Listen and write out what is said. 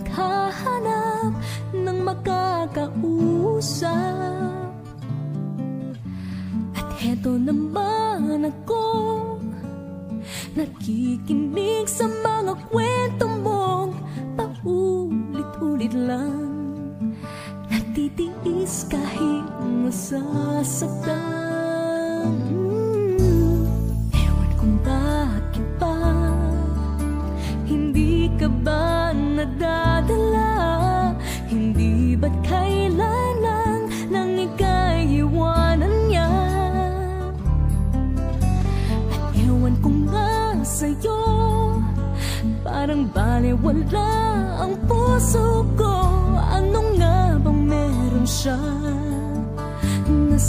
naghahanap ng makakausap. At heto naman ako Nakikinig sa mga kwento mong paulit-ulit lang. Natitiis kahit nasasaktan Parang baliwala ang puso ko. Ano nga bang meron siya? Na